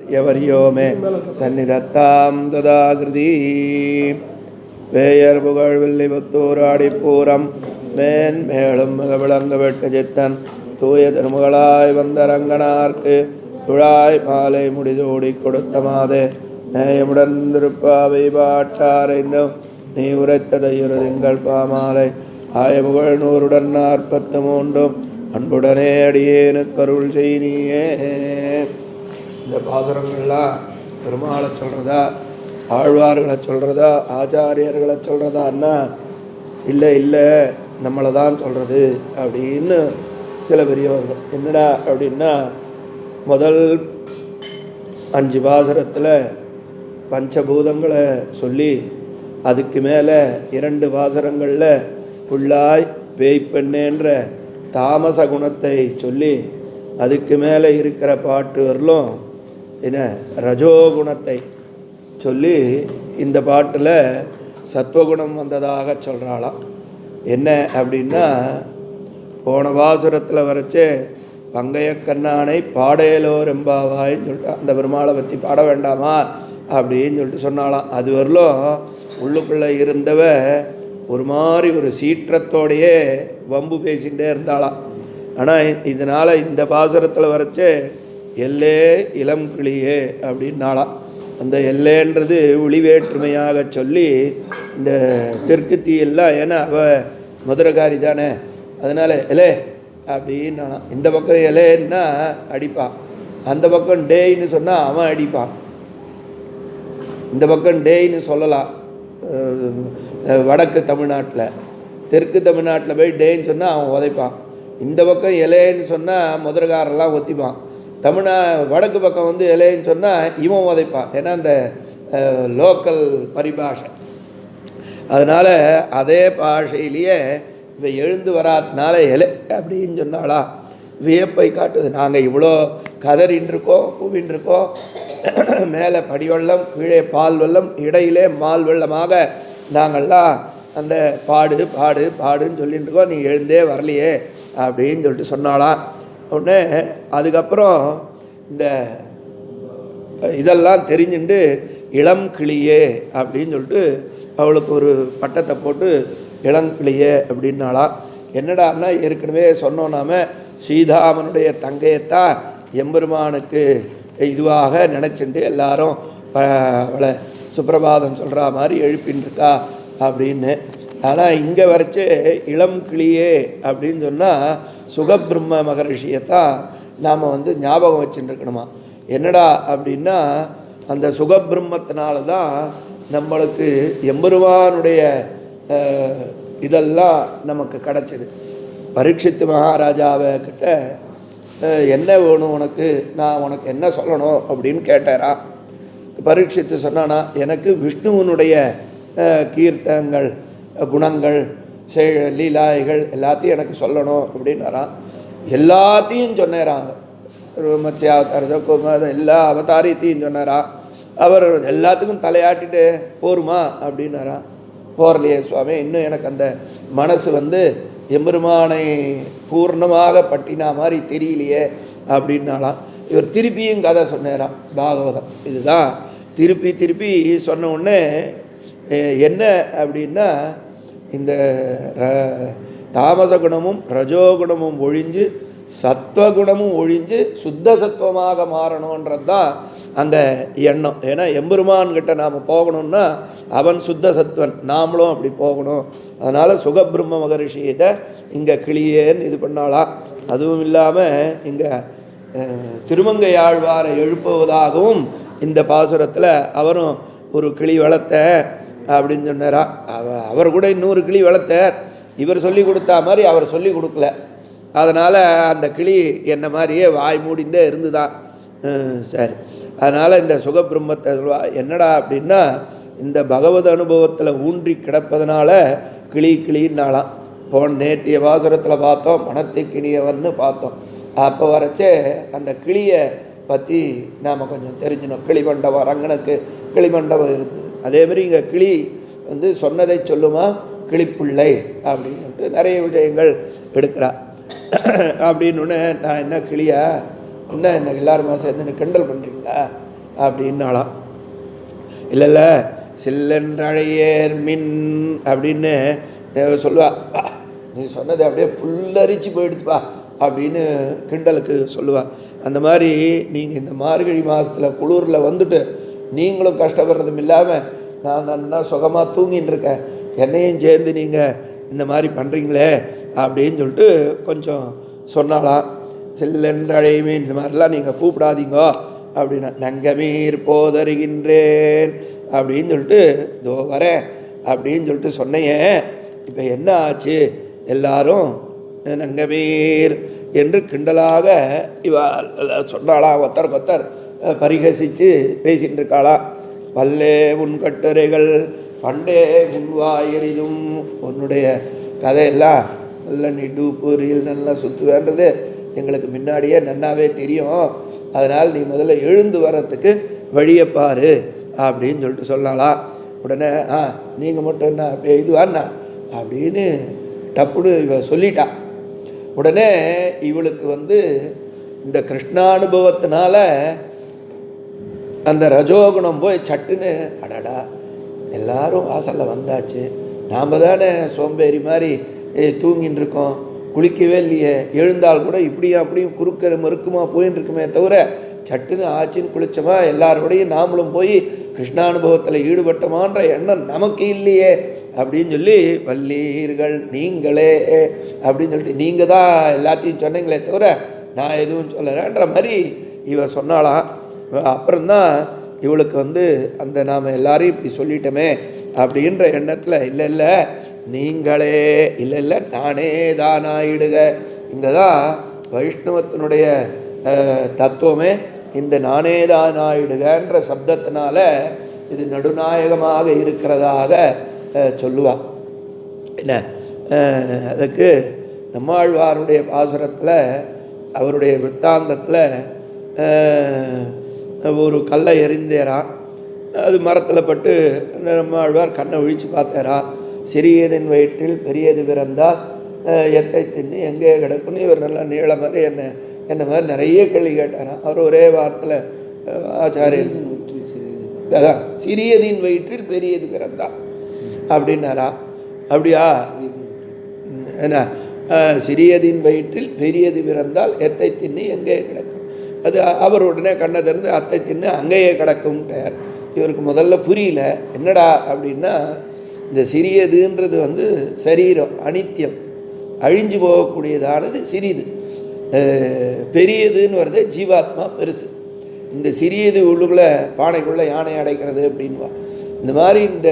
யவரியோ மே சந்நிதத்தாம் ததாகிருதி wear புகழ் வில்லி Puthur Aadipooram man மேலும் மிக விளங்க வெட்டு சித்தன் தூய திருமுகளாய் வந்த ரங்கனார்க்கு துழாய் மாலை முடிதோடி கொடுத்த மாதே நேயமுடன் திருப்பாவை பாட்டாரைந்தும் நீ உரைத்ததையுறு திங்கள் பாமாலை ஆய புகழ் நூறுடன் நாற்பத்து மூன்றும் அன்புடனே அடியேனு கருள் செய்னியே இந்த பாசுரங்கள்லாம் பெருமாளை சொல்கிறதா ஆழ்வார்களை சொல்கிறதா ஆச்சாரியர்களை சொல்கிறதான்னா இல்லை இல்லை நம்மளை தான் சொல்கிறது அப்படின்னு சில பெரியவர்கள். என்னடா? அப்படின்னா முதல் அஞ்சு பாசுரத்தில் பஞ்சபூதங்களை சொல்லி அதுக்கு மேலே இரண்டு பாசுரங்களில் புல்லாய் பேய்ப்பெண்ணேன்ற தாமச குணத்தை சொல்லி அதுக்கு மேலே இருக்கிற பாட்டு வரலும் என்ன ரஜோகுணத்தை சொல்லி இந்த பாட்டில் சத்வகுணம் வந்ததாக சொல்கிறாளாம் என்ன அப்படின்னா போன பாசுரத்தில் வரைச்சே பங்கைய கண்ணானை பாடையலோ ரெம்பாவாயின்னு சொல்லிட்டு அந்த பெருமாளை பற்றி பாட வேண்டாமா? அப்படின்னு சொல்லிட்டு சொன்னாலாம் அது வரலும் உள்ளுக்குள்ளே இருந்தவ ஒரு மாதிரி ஒரு சீற்றத்தோடையே வம்பு பேசிகிட்டே இருந்தாளாம். ஆனால் இதனால் இந்த பாசுரத்தில் வரைச்சே எல்லே இளம் கிளியே அப்படின்னாலாம் அந்த எல்லேன்றது ஒளிவேற்றுமையாக சொல்லி இந்த தெற்கு தீயெல்லாம் ஏன்னா அவ மதுரகாரி தானே. அதனால் எலே அப்படின்னாலாம் இந்த பக்கம் எலேன்னா அடிப்பான். அந்த பக்கம் டேய்ன்னு சொன்னால் அவன் அடிப்பான். இந்த பக்கம் டேய்ன்னு சொல்லலாம். வடக்கு தமிழ்நாட்டில். தெற்கு தமிழ்நாட்டில் போய் டேன்னு சொன்னால் அவன் உதைப்பான். இந்த பக்கம் இலைன்னு சொன்னால் முதல்காரெல்லாம் ஒத்திப்பான். தமிழ்நா வடக்கு பக்கம் வந்து இலைன்னு சொன்னால் இவன் உதைப்பான். ஏன்னா அந்த லோக்கல் பரிபாஷை. அதனால் அதே பாஷையிலேயே இவை எழுந்து வராதனால இலை அப்படின்னு சொன்னாளா? வியப்பை காட்டுது. நாங்கள் இவ்வளோ கதறின்னு இருக்கோம் மேலே படிவெள்ளம் கீழே பால் வெள்ளம் இடையிலே மால் வெள்ளமாக நாங்கள்லாம் அந்த பாடு பாடு பாடுன்னு சொல்லிட்டு இருக்கோம் நீ எழுந்தே வரலையே அப்படின்னு சொல்லிட்டு சொன்னாலாம் உடனே அதுக்கப்புறம் இந்த இதெல்லாம் தெரிஞ்சுண்டு இளம் கிளியே அப்படின்னு சொல்லிட்டு அவளுக்கு ஒரு பட்டத்தை போட்டு இளங்கிளியே அப்படின்னாலாம் என்னடான்னா ஏற்கனவே சொன்னோம் நாம் சீதாமனுடைய தங்கையத்தான் எம்பெருமானுக்கு இதுவாக நினச்சிண்டு எல்லாரும் அவளை சுப்பிரபாதம் சொல்கிற மாதிரி எழுப்பின்னு இருக்கா அப்படின்னு. ஆனால் இங்கே வரைச்சு இளம் கிளியே அப்படின்னு சொன்னால் சுகபிரம்ம மகரிஷியத்தான் நாம் வந்து ஞாபகம் வச்சுட்டு இருக்கணுமா என்னடா அப்படின்னா அந்த சுகபிரம்மத்தினால தான் நம்மளுக்கு எம்பெருமானுடைய இதெல்லாம் நமக்கு கிடச்சிது. பரீட்சித்து மகாராஜாவை கிட்ட என்ன வேணும் உனக்கு? நான் உனக்கு என்ன சொல்லணும் அப்படின்னு கேட்டாரா? பரீட்சித்து சொன்னானா எனக்கு விஷ்ணுவனுடைய கீர்த்தங்கள் குணங்கள் செ லீலாய்கள் எல்லாத்தையும் எனக்கு சொல்லணும் அப்படின்னாரான் எல்லாத்தையும் சொன்னேராங்க மத்ஸ்யாவதாரதோ குமார எல்லா அவதாரியத்தையும் சொன்னாரான் அவர் எல்லாத்துக்கும் தலையாட்டிட்டு போருமா அப்படின்னாரான் போரலையே சுவாமி இன்னும் எனக்கு அந்த மனசு வந்து எம்பெருமானை பூர்ணமாக பட்டினா மாதிரி தெரியலையே அப்படின்னாலாம் இவர் திருப்பியும் கதை சொன்னாராம் பாகவதம். இதுதான் திருப்பி திருப்பி சொன்ன உடனே என்ன? அப்படின்னா இந்த ர- தாமச குணமும் ரஜோகுணமும் ஒழிஞ்சு சத்வகுணமும் ஒழிஞ்சு சுத்த சத்துவமாக மாறணுன்றது தான் அந்த எண்ணம். ஏன்னா எம்பெருமான்கிட்ட நாம் போகணும்னா அவன் சுத்த சத்துவன் நாமளும் அப்படி போகணும். அதனால் சுகபிரம்ம மகரிஷியத்தை இங்கே கிளியேன்னு இது பண்ணாலாம் அதுவும் இல்லாமல் இங்கே திருமங்கையாழ்வாரை எழுப்புவதாகவும் இந்த பாசுரத்தில் அவரும் ஒரு கிளி வளர்த்த அப்படின்னு சொன்னாரா? அவர் கூட இன்னொரு கிளி வளர்த்தார். இவர் சொல்லி கொடுத்தா மாதிரி அவர் சொல்லி கொடுக்கல. அதனால் அந்த கிளி என்ன மாதிரியே வாய் மூடிண்டே இருந்துதான். சரி. அதனால் இந்த சுகபிரம்மத்தை சொல்வா என்னடா அப்படின்னா இந்த பகவத் அனுபவத்தில் ஊன்றி கிடப்பதனால கிளி கிளின்னாலாம் போன நேத்திய வாசுரத்தில் பார்த்தோம் மனத்தை கிணியவன்னு பார்த்தோம். அப்போ வரைச்சே அந்த கிளியை பற்றி நாம் கொஞ்சம் தெரிஞ்சினோம். கிளிமண்டபம் ரங்கனுக்கு கிளிமண்டபம் இருக்குது அதேமாரி இங்கே கிளி வந்து சொன்னதை சொல்லுமா? கிளிப்பிள்ளை அப்படின்னு சொல்லிட்டு நிறைய விஷயங்கள் எடுக்கிறா. அப்படின்னு நான் என்ன கிளியா? என்ன என்ன எல்லாருமா சேர்ந்து என்ன கிண்டல் பண்ணுறீங்களா அப்படின்னாலாம் இல்லை இல்லை சில்லென்றழையேர் மின் அப்படின்னு சொல்லுவா. நீ சொன்னது அப்படியே புல்லரிச்சு போயிடுதுப்பா அப்படின்னு கிண்டலுக்கு சொல்லுவாள் அந்த மாதிரி நீங்கள் இந்த மார்கழி மாதத்தில் குளிரில் வந்துட்டு நீங்களும் கஷ்டப்படுறதும் இல்லாமல் நான் நல்லா சுகமாக தூங்கின்னு இருக்கேன் என்னையும் சேர்ந்து நீங்கள் இந்த மாதிரி பண்ணுறீங்களே அப்படின்னு சொல்லிட்டு கொஞ்சம் சொன்னாலாம் செல்லென்றழையுமே இந்த மாதிரிலாம் நீங்கள் கூப்பிடாதீங்கோ அப்படின்னா நங்கமீர் போதருகின்றேன் அப்படின்னு சொல்லிட்டு இதோ வரேன் அப்படின்னு சொல்லிட்டு சொன்னையே இப்போ என்ன ஆச்சு? எல்லாரும் நங்கமீர் என்று கிண்டலாக இவ சொன்னாலாம் ஒத்தர் பரிகசித்து பேசிகிட்டு இருக்காளாம் பல்லே உன் கட்டுரைகள் பண்டே முன்வாயெறிதும் உன்னுடைய கதையெல்லாம் நல்ல நிடு ரீல் நல்லா சுற்றுவேன்றது எங்களுக்கு முன்னாடியே நன்னாவே தெரியும். அதனால் நீ முதல்ல எழுந்து வர்றதுக்கு வழியை பாரு அப்படின்னு சொல்லிட்டு சொல்லலாம் உடனே ஆ நீங்கள் மட்டும் என்ன அப்படியே இதுவாண்ணா அப்படின்னு டப்புன்னு இவ சொல்லிட்டா. உடனே இவளுக்கு வந்து இந்த கிருஷ்ணானுபவத்தினால அந்த ரஜோகுணம் போய் சட்டுன்னு அடடா எல்லாரும் வாசலில் வந்தாச்சு. நாம் தானே சோம்பேறி மாதிரி தூங்கின்னு இருக்கோம். குளிக்கவே இல்லையே. எழுந்தால் கூட இப்படியும் அப்படியும் குறுக்க மறுக்குமா போயின்னு இருக்குமே தவிர சட்டுன்னு ஆச்சின்னு குளித்தோமா எல்லாரோடையும் நாமளும் போய் கிருஷ்ணானுபவத்தில் ஈடுபட்டோமான்ற எண்ணம் நமக்கு இல்லையே. அப்படின்னு சொல்லி வல்லீர்கள் நீங்களே அப்படின்னு சொல்லிட்டு நீங்கள் தான் எல்லாத்தையும் சொன்னீங்களே தவிர நான் எதுவும் சொல்லலைன்ற மாதிரி இவ சொன்னாலாம் அப்புறம்தான் இவளுக்கு வந்து அந்த நாம் எல்லாரையும் இப்படி சொல்லிட்டோமே அப்படின்ற எண்ணத்தில் இல்லை இல்லை நீங்களே இல்லை இல்லை நானே தானாயிடுக இங்கே தான் வைஷ்ணவத்தினுடைய தத்துவமே இந்த நானே தானாயிடுகன்ற சப்தத்தினால இது நடுநாயகமாக இருக்கிறதாக சொல்லுவா. என்ன? அதுக்கு நம்மாழ்வாருடைய பாசுரத்தில் அவருடைய விற்த்தாந்தத்தில் ஒரு கல்லை எறிந்தேரான் அது மரத்தில் பட்டு அந்த நம்மாழ்வார் கண்ணை விழித்து பார்த்தாராம் சிறியதின் வயிற்றில் பெரியது பிறந்தால் எத்தை தின்னு எங்கே கிடக்குன்னு இவர் நல்லா நீள மாதிரி என்ன என்ன மாதிரி நிறைய கேள்வி கேட்டாராம் அவர் ஒரே வாரத்தில் ஆச்சாரியன் அதான் சிறியதின் வயிற்றில் பெரியது பிறந்தா அப்படின்னாராம் அப்படியா? என்ன? சிறியதின் வயிற்றில் பெரியது பிறந்தால் எத்தை தின்னு எங்கே கிடக்கும்? அது அவர் உடனே கண்ணை திறந்து அத்தை தின்னு அங்கேயே கிடக்கும்ட்டார். இவருக்கு முதல்ல புரியல என்னடா? அப்படின்னா இந்த சிறியதுன்றது வந்து சரீரம் அனித்தியம் அழிஞ்சு போகக்கூடியதானது சிறிது. பெரியதுன்னு வருது ஜீவாத்மா பெருசு. இந்த சிறியது உள்ளுக்குள்ளே பானைக்குள்ளே யானை அடைக்கிறது அப்படின்வா இந்த மாதிரி இந்த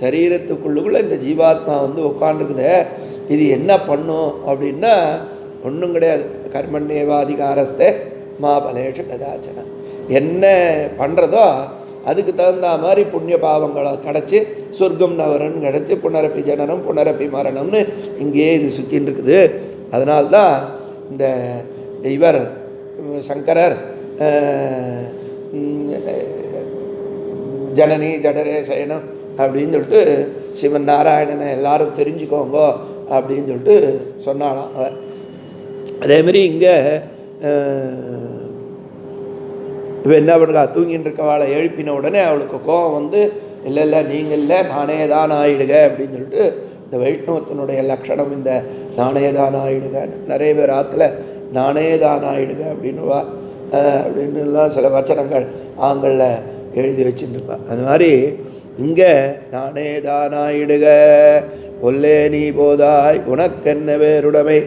சரீரத்துக்குள்ளுக்குள்ளே இந்த ஜீவாத்மா வந்து உட்காந்துருக்குதே இது என்ன பண்ணும் அப்படின்னா ஒன்றும் கிடையாது. கர்மண்யேவாதிகாரஸ்தே மாபலேஷு கதாச்சன என்ன பண்ணுறதோ அதுக்கு தகுந்த மாதிரி புண்ணிய பாவங்களை கிடச்சி சொர்க்கம் நவரன் கிடச்சி புனரப்பி ஜனனம் புனரப்பி மரணம்னு இங்கேயே இது சுற்றின்னு இருக்குது. அதனால்தான் இந்த இவர் சங்கரர் ஜனனி ஜடரே சயனம் அப்படின்னு சொல்லிட்டு சிவன் நாராயணனை எல்லாரும் தெரிஞ்சுக்கோங்க அப்படின்னு சொல்லிட்டு சொன்னாலாம் அவர் அதேமாரி இங்கே இப்போ என்ன பண்ணுறா? தூங்கின்னு இருக்கவாளை எழுப்பின உடனே அவளுக்கு கோபம் வந்து இல்லை இல்லை நீங்கள் இல்லை நானே தான் ஆயிடுக அப்படின்னு சொல்லிட்டு இந்த வைஷ்ணவத்தினுடைய லட்சணம் இந்த நானே தான் ஆயிடுக. நிறைய பேர் ஆற்றுல நானே தான் ஆயிடுக அப்படின்னுவா. அப்படின்னுலாம் சில வச்சனங்கள் ஆங்களில் எழுதி வச்சுருப்பா அது மாதிரி இங்கே நானே தான் ஆயிடுக ஒல்லே நீ போதாய் உனக்கென்ன வேறுடைமை?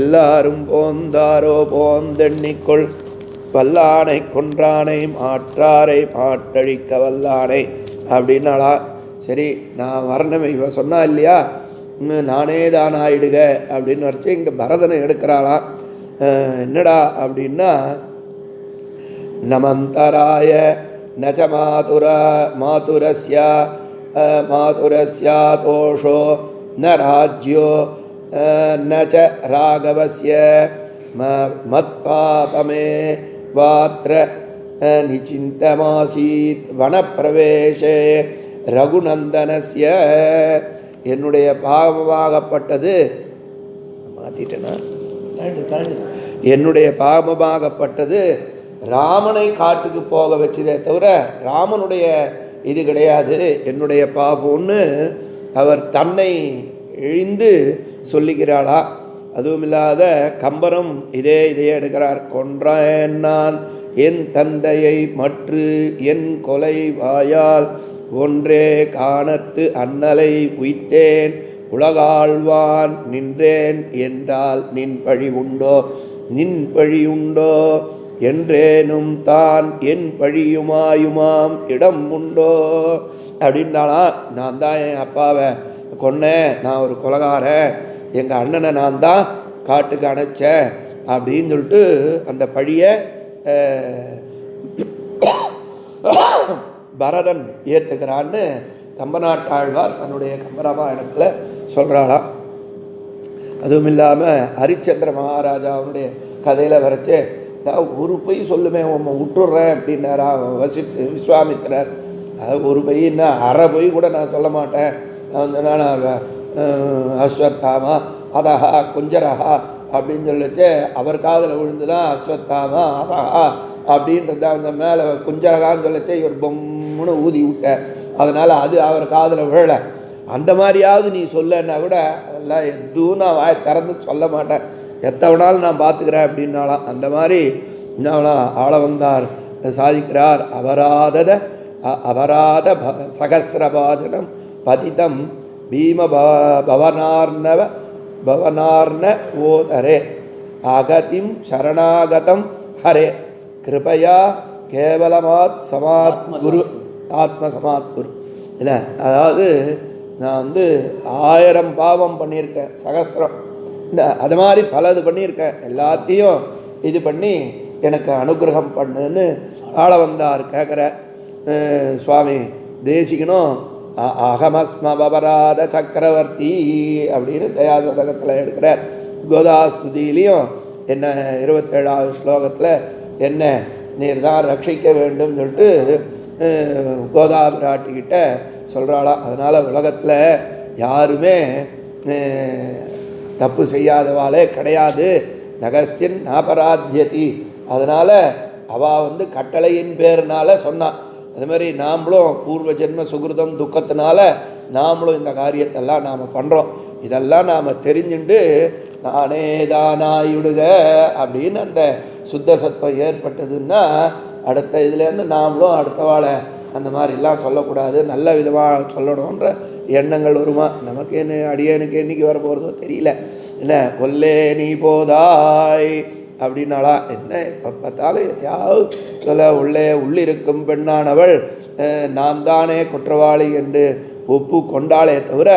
எல்லாரும் போந்தாரோ போந்தெண்ணிக்கொள். வல்லானை கொன்றானை மாற்றாரை மாற்றழிக்க வல்லானை அப்படின்னாலா சரி நான் வரணுமே. இவன் சொன்னா இல்லையா? நானே தான் ஆயிடுக அப்படின்னு வரைச்சு இங்கே பரதனை எடுக்கிறாளாம் என்னடா? அப்படின்னா நமந்தராய நச்ச மாதுர மாதுரஸ்யா மாதுரஸ்யா தோஷோ ந ராஜ்யோ அஹ், ந ச ம மத்பாபமே वात्र நிச்சிந்தமாசீத் வனப்பிரவேசே ரகுநந்தனஸ்ய. என்னுடைய பாவமாகப்பட்டது மாற்றிட்டேனா என்னுடைய பாகமாகப்பட்டது ராமனை காட்டுக்கு போக வச்சதே தவிர ராமனுடைய இது கிடையாது. என்னுடைய பாபம்னு அவர் தன்னை இழிந்து சொல்லுகிறாளா? அதுவும் இல்லாத கம்பரம் இதே இதையே எடுக்கிறார். கொன்றேன் நான் என் தந்தையை மற்று என் கொலை வாயால் ஒன்றே காணத்து அன்னலை உய்த்தேன். உலகாழ்வான் நின்றேன் என்றால் நின் பழி உண்டோ? நின் பழி உண்டோ? என்றேனும் தான் என் பழியுமாயுமாம் இடம் உண்டோ? அப்படின்னாலாம் நான் தான் என் அப்பாவை கொன்னேன் நான் ஒரு கொலகாரன் எங்கள் அண்ணனை நான் தான் காட்டுக்கு அனுப்பிச்சேன் அப்படின்னு சொல்லிட்டு அந்த பழியை பரதன் ஏற்றுக்கிறான்னு கம்பநாட்டாழ்வார் தன்னுடைய கம்பராமாயணத்தில் சொல்கிறாளாம் அதுவும் இல்லாமல் ஹரிச்சந்திர மகாராஜாவுடைய கதையில் வரைச்சே அதாவது ஒரு பொய் சொல்லுமே உன் விட்டுடுறேன் அப்படின்னாரா வசி விஸ்வாமித்திரர். அது ஒரு பொய்ன்னா அரை பொய் கூட நான் சொல்ல மாட்டேன். அஸ்வத்தாமா அதஹா குஞ்சரஹா அப்படின்னு சொல்லிச்சு அவர் காதில் விழுந்து தான் அஸ்வத்தாமா அதஹா அப்படின்றத அந்த மேலே குஞ்சரகான்னு சொல்லிச்சு இவர் பொம்முன்னு ஊதி விட்டார் அதனால் அது அவர் காதில் விழலை. அந்த மாதிரியாவது நீ சொல்லன்னா கூட அதெல்லாம் எதுவும் நான் வாய் திறந்து சொல்ல மாட்டேன். எத்தவனாலும் நான் பார்த்துக்கிறேன் அப்படின்னாலாம். அந்த மாதிரி என்னவனா ஆள வந்தார் சாதிக்கிறார். அபராதத அபராத சகசிரபாஜனம் பதிதம் பீம பவனார்ணவ பவனார்ண ஓதரே. அகதிம் சரணாகதம் ஹரே. கிருபையா கேவலமாத் சமாத் குரு ஆத்ம சமாத் குரு இல்லை அதாவது நான் வந்து ஆயிரம் பாவம் பண்ணியிருக்கேன் சகசிரம். இந்த அது மாதிரி பலது பண்ணியிருக்கேன். எல்லாத்தையும் இது பண்ணி எனக்கு அனுகிரகம் பண்ணுன்னு ஆள வந்தார் கேட்குற சுவாமி தேசிகனும் அ- அகமஸ்மபராத சக்கரவர்த்தி அப்படின்னு தயாசதகத்தில் எடுக்கிறார். கோதாஸ்துதியிலையும் என்ன இருபத்தேழாவது ஸ்லோகத்தில் என்ன நீர் தான் ரட்சிக்க வேண்டும் சொல்லிட்டு கோதா பிராட்டிக்கிட்ட சொல்கிறாளாம் அதனால் உலகத்தில் யாருமே தப்பு செய்யாதவாளே கிடையாது. நகஸ்டின் நாபராத்தியதி. அதனால் அவள் வந்து கட்டளையின் பேர்னால சொன்னான் அது மாதிரி நாமளும் பூர்வ ஜென்ம சுகிருதம் துக்கத்தினால நாமளும் இந்த காரியத்தெல்லாம் நாம் பண்ணுறோம் இதெல்லாம் நாம் தெரிஞ்சுண்டு நானே தானாயிடுக அப்படின்னு அந்த சுத்த சத்தம் ஏற்பட்டதுன்னா அடுத்த இதுலேருந்து நாமளும் அடுத்த வாழை அந்த மாதிரிலாம் சொல்லக்கூடாது. நல்ல விதமாக சொல்லணுன்ற எண்ணங்கள் வருமா? நமக்கு என்ன அடியனுக்கு என்னைக்கு வர போகிறதோ தெரியல. என்ன? கொல்லே நீ போதாய். அப்படின்னாளா? என்ன இப்போ பார்த்தாலும் எதையாவது சொல்ல உள்ளே உள்ளிருக்கும் பெண்ணானவள் நான் தானே குற்றவாளி என்று ஒப்பு கொண்டாளே தவிர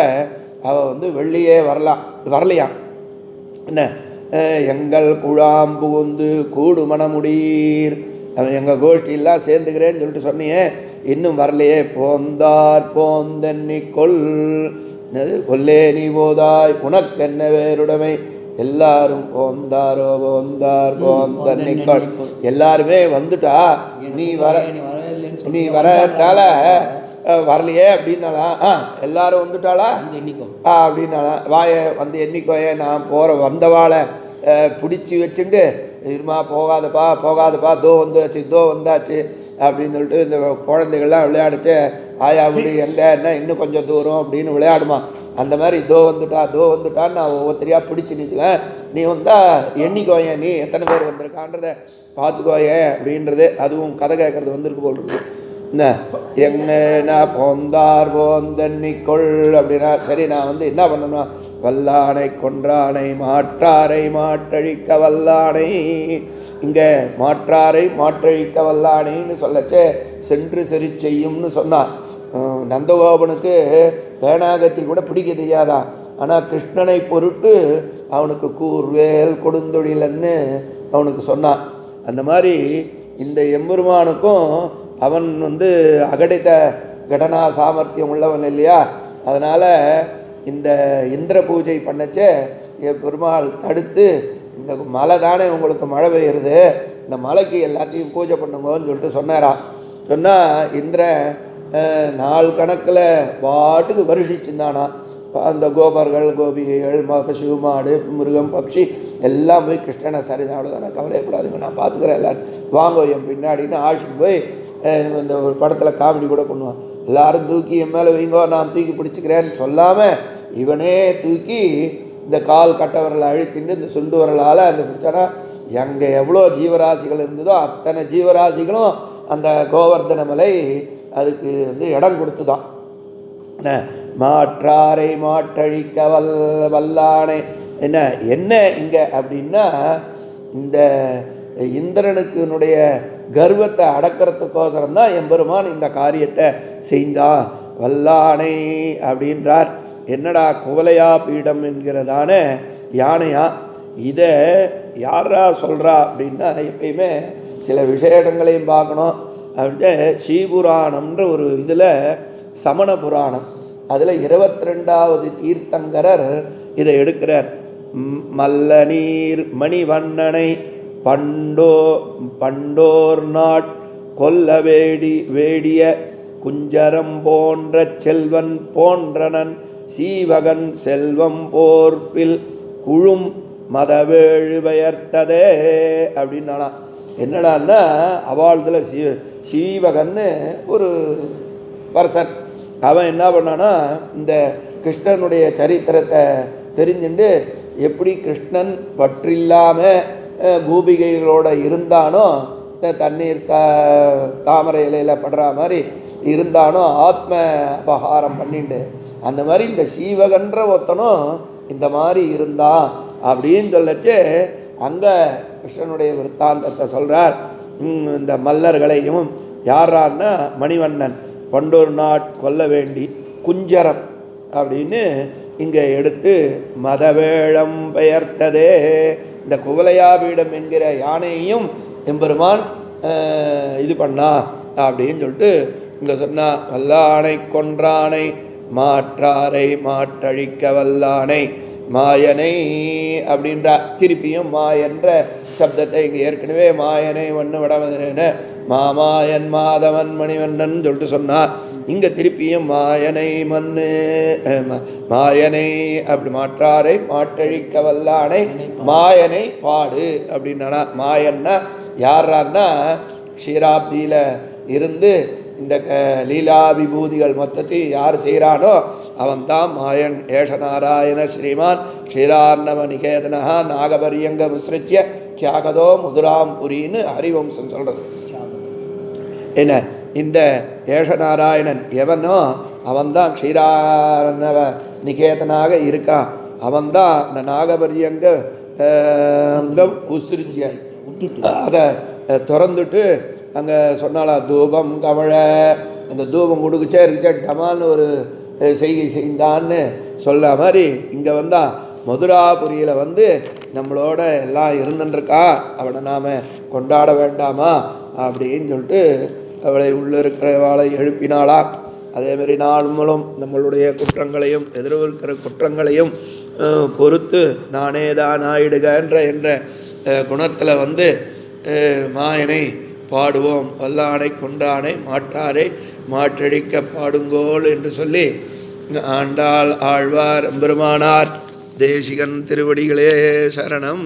அவள் வந்து வெளியே வரலாம் வரலையாம் என்ன? எங்கள் குழாம் புகுந்து கூடு மணமுடீர் அவன் எங்கள் கோஷ்டியெல்லாம் சேர்ந்துக்கிறேன்னு சொல்லிட்டு சொன்னியே இன்னும் வரலையே. போந்தார் போந்தன்னி கொல். கொல்லே நீ போதாய் உனக்கென்ன வேறுடைமை? எல்லாரும் போந்தாரோ போந்தார் போந்தன்னிக்கொள் எல்லாருமே வந்துட்டா நீ வர நீ வரனால வரலையே அப்படின்னாலா ஆ எல்லாரும் வந்துட்டாளா? ஆ அப்படின்னாலாம் வாய வந்து எண்ணிக்கோயே நான் போகிற வந்தவாளை பிடிச்சி வச்சுட்டு இருமா போகாதப்பா போகாதப்பா தோ வந்தாச்சு தோ வந்தாச்சு அப்படின்னு சொல்லிட்டு இந்த குழந்தைகள்லாம் விளையாடுச்சு. ஆயா விடு எங்கே என்ன இன்னும் கொஞ்சம் தூரம் அப்படின்னு விளையாடுமா? அந்த மாதிரி இதோ வந்துட்டா தோ வந்துட்டான்னு நான் ஒவ்வொருத்தரையாக பிடிச்சி நிச்சுவேன் நீ வந்தால் எண்ணிக்கோயேன் நீ எத்தனை பேர் வந்திருக்கான்றத பார்த்துக்கோயேன் அப்படின்றது அதுவும் கதை கேட்குறது வந்திருக்கு போல் இருக்கு. என்ன போந்தார் போந்தன்னிக்கொள் அப்படின்னா சரி நான் வந்து என்ன பண்ணணும் வல்லானை கொன்றானை மாற்றாரை மாற்றழிக்க வல்லானை இங்கே மாற்றாரை மாற்றழிக்க வல்லானைன்னு சொல்லச்சே சென்று சரி செய்யும்னு சொன்னான் நந்தகோபனுக்கு பேனாகத்தி கூட பிடிக்க தெரியாதான். ஆனால் கிருஷ்ணனை பொருட்டு அவனுக்கு கூர்வேல் கொடுந்தொழிலன்னு அவனுக்கு சொன்னான். அந்த மாதிரி இந்த எம்பெருமானுக்கும் அவன் வந்து அகடித கடனா சாமர்த்தியம் உள்ளவன் இல்லையா? அதனால் இந்த இந்திர பூஜை பண்ணச்சே என் பெருமாள் தடுத்து இந்த மலை தானே உங்களுக்கு மழை பெய்யுறது இந்த மலைக்கு எல்லாத்தையும் பூஜை பண்ணுங்கன்னு சொல்லிட்டு சொன்னாராம் சொன்னால் இந்திரன் நாள் கணக்கில் பாட்டுக்கு வருஷிச்சிருந்தானா அந்த கோபர்கள் கோபிகைகள் ம- பசு மாடு மிருகம் பக்ஷி எல்லாம் போய் கிருஷ்ணனை சரிதான் அவ்வளோதானே கவலையப்படாதுங்க. நான் பார்த்துக்கிறேன் எல்லாரும். வாங்க என் பின்னாடின்னு ஆஷிக்கு போய் இந்த ஒரு படத்தில் காமெடி கூட பண்ணுவான். எல்லாரும் தூக்கி என் மேலே வைங்கோ நான் தூக்கி பிடிச்சிக்கிறேன்னு சொல்லாமல் இவனே தூக்கி இந்த கால் கட்டவரலை அழுத்திட்டு இந்த சுண்டு வரலால் அந்த பிடிச்சானா எங்கே எவ்வளோ ஜீவராசிகள் இருந்ததோ அத்தனை ஜீவராசிகளும் அந்த கோவர்தன மலை அதுக்கு வந்து இடம் கொடுத்துதான். என்ன? மாற்றாரை மாற்றழிக்க வல் வல்லானே. என்ன? என்ன இங்கே அப்படின்னா இந்த இந்திரனுக்குனுடைய கர்வத்தை அடக்கிறதுக்கோசரம் தான் எம்பெருமான் இந்த காரியத்தை செய்தான். வல்லானை அப்படின்றார். என்னடா குவலையா பீடம் என்கிறதான யானையா? இதை யாரா சொல்கிறா அப்படின்னா எப்பயுமே சில விசேஷங்களையும் பார்க்கணும். அப்படின்ட்டு ஸ்ரீபுராணம்ன்ற ஒரு இதில் சமண புராணம். அதில் இருபத்தி ரெண்டாவது தீர்த்தங்கரர் இதை எடுக்கிறார். மல்ல நீர் மணிவண்ணனை பண்டோ பண்டோர் நாட் கொல்ல வேடி வேடிய குஞ்சரம் போன்ற செல்வன் போன்றனன் சீவகன் செல்வம் போர்ப்பில் குழும் மதவேழு பெயர்த்ததே அப்படின்னானா என்னடான்னா அவாழ்தில் சீ சீவகன்னு ஒரு பர்சன் அவன் என்ன பண்ணான்னா இந்த கிருஷ்ணனுடைய சரித்திரத்தை தெரிஞ்சுண்டு எப்படி கிருஷ்ணன் பற்றில்லாமல் பூபிகைகளோட இருந்தானோ தண்ணீர் த தாமரை இலையில் படுற மாதிரி இருந்தானோ ஆத்ம அபகாரம் பண்ணிண்டு அந்த மாதிரி இந்த சீவகன்ற ஒருத்தனும் இந்த மாதிரி இருந்தான் அப்படின்னு சொல்லச்சு அங்கே கிருஷ்ணனுடைய விற்த்தாந்தத்தை சொல்கிறார் இந்த மல்லர்களையும் யாரான்னா மணிவண்ணன் பண்டோர் நாட் கொல்ல வேண்டி குஞ்சரம் அப்படின்னு இங்கே எடுத்து மதவேழம் பெயர்த்ததே. இந்த குவலையாபீடம் என்கிற யானையையும் எம்பெருமான் இது பண்ணா அப்படின்னு சொல்லிட்டு இங்கே சொன்னா வல்லானை கொன்றானை மாற்றாரை மாற்றழிக்க வல்லானை மாயனை அப்படின்றா. திருப்பியும் மாயன்ற சப்தத்தை இங்கே ஏற்கனவே மாயனை ஒன்று விடவதன மாமாயன் மாதவன் மணிவண்ணன் சொல்லிட்டு சொன்னார் இங்கே திருப்பியும் மாயனை மண்ணு மாயனை அப்படி மாற்றாரை மாட்டழிக்க வல்லானை மாயனை பாடு அப்படின்னா மாயன்னா யாரான்னா க்ஷீராப்தியில் இருந்து இந்த க- லீலா விபூதிகள் மொத்தத்தையும் யார் செய்கிறானோ அவன் தான் மாயன் ஏஷநாராயண ஸ்ரீமான் க்ஷீரார்ணவ நிகேதனா நாகபரியங்க மிஸ்ரிச்சிய கியாகதோ முதுராம் புரின்னு ஹரிவம்சம் சொல்கிறது என்ன? இந்த ஏஷநாராயணன் எவனோ அவன்தான் க்ஷீரார்ணவ நிகேதனாக இருக்கான். அவன்தான் இந்த நாகபரியங்க அஹ், அங்கம் உசிரிச்சிய அதை திறந்துட்டு அங்கே சொன்னாலா தூபம் கமழ அந்த தூபம் கொடுக்குச்சே இருக்குச்சே டமால்னு ஒரு செய்கை செய்தான்னு சொல்ல மாதிரி இங்கே வந்தால் மதுராபுரியில் வந்து நம்மளோட எல்லாம் இருந்துட்டுருக்கா அவனை நாம் கொண்டாட வேண்டாமா? அப்படின்னு சொல்லிட்டு அவளை உள்ளே இருக்கிறவாளை எழுப்பினாளாம் அதேமாரி நாளும் நம்மளுடைய குற்றங்களையும் எதிர்விருக்கிற குற்றங்களையும் பொறுத்து நானே தான் ஆயிடுகன்ற என்ற குணத்தில் வந்து மாயனை பாடுவோம். வல்லானை கொண்டானை மாட்டாரை. மாற்றடிக்க பாடுங்கோள் என்று சொல்லி ஆண்டாள் ஆழ்வார் பெருமானார் தேசிகன் திருவடிகளே சரணம்.